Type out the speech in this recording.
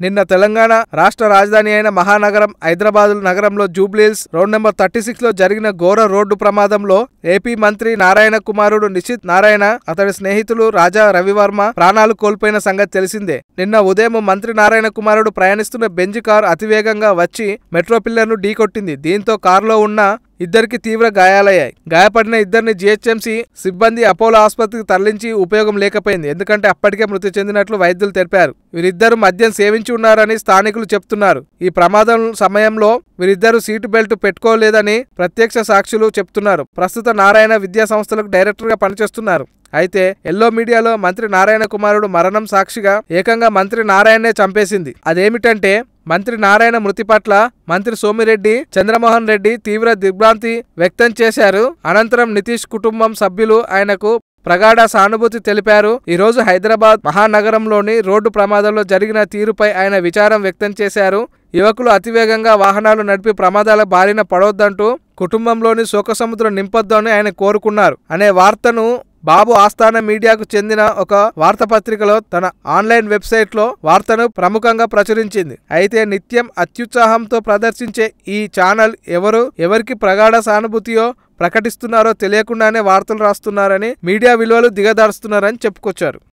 నిన్న తెలంగాణ రాష్ట్ర రాజధాని అయిన మహానగరం హైదరాబాద్ నగరంలో జూబ్లీల్స్ రోడ్ నెంబర్ థర్టీ సిక్స్లో జరిగిన ఘోర రోడ్డు ప్రమాదంలో ఏపీ మంత్రి నారాయణ కుమారుడు నిశిత్ నారాయణ అతడి స్నేహితులు రాజా రవివర్మ ప్రాణాలు కోల్పోయిన సంగతి తెలిసిందే. నిన్న ఉదయం మంత్రి నారాయణ కుమారుడు ప్రయాణిస్తున్న బెంజ్ కారు అతివేగంగా వచ్చి మెట్రో పిల్లర్ను ఢీకొట్టింది. దీంతో కారులో ఉన్న ఇద్దరికి తీవ్ర గాయాలయ్యాయి. గాయపడిన ఇద్దరిని జీహెచ్ఎంసీ సిబ్బంది అపోలో ఆసుపత్రికి తరలించి ఉపయోగం లేకపోయింది. ఎందుకంటే అప్పటికే మృతి చెందినట్లు వైద్యులు తెలిపారు. వీరిద్దరు మద్యం సేవించి ఉన్నారని స్థానికులు చెప్తున్నారు. ఈ ప్రమాదం సమయంలో వీరిద్దరు సీటు బెల్ట్ పెట్టుకోలేదని ప్రత్యక్ష సాక్షులు చెప్తున్నారు. ప్రస్తుత నారాయణ విద్యా సంస్థలకు డైరెక్టర్గా పనిచేస్తున్నారు. అయితే ఎల్లో మీడియాలో మంత్రి నారాయణ కుమారుడు మరణం సాక్షిగా ఏకంగా మంత్రి నారాయణనే చంపేసింది. అదేమిటంటే మంత్రి నారాయణ మృతి పట్ల మంత్రి సోమిరెడ్డి చంద్రమోహన్ రెడ్డి తీవ్ర దిగ్భ్రాంతి వ్యక్తం చేశారు. అనంతరం నితీష్ కుటుంబం సభ్యులు ఆయనకు ప్రగాఢ సానుభూతి తెలిపారు. ఈ రోజు హైదరాబాద్ మహానగరంలోని రోడ్డు ప్రమాదంలో జరిగిన తీరుపై ఆయన విచారం వ్యక్తం చేశారు. యువకులు అతివేగంగా వాహనాలు నడిపి ప్రమాదాల బారిన పడవద్దంటూ కుటుంబంలోని శోకసముద్రం నింపొద్దని ఆయన కోరుకున్నారు. అనే వార్తను బాబు ఆస్థాన మీడియాకు చెందిన ఒక వార్తాపత్రికలో తన ఆన్లైన్ వెబ్సైట్లో వార్తను ప్రముఖంగా ప్రచురించింది. అయితే నిత్యం అత్యుత్సాహంతో ప్రదర్శించే ఈ ఛానల్ ఎవరు ఎవరికి ప్రగాఢ సానుభూతియో ప్రకటిస్తున్నారో తెలియకుండానే వార్తలు రాస్తున్నారని మీడియా విలువలు దిగదారుస్తున్నారని చెప్పుకొచ్చారు.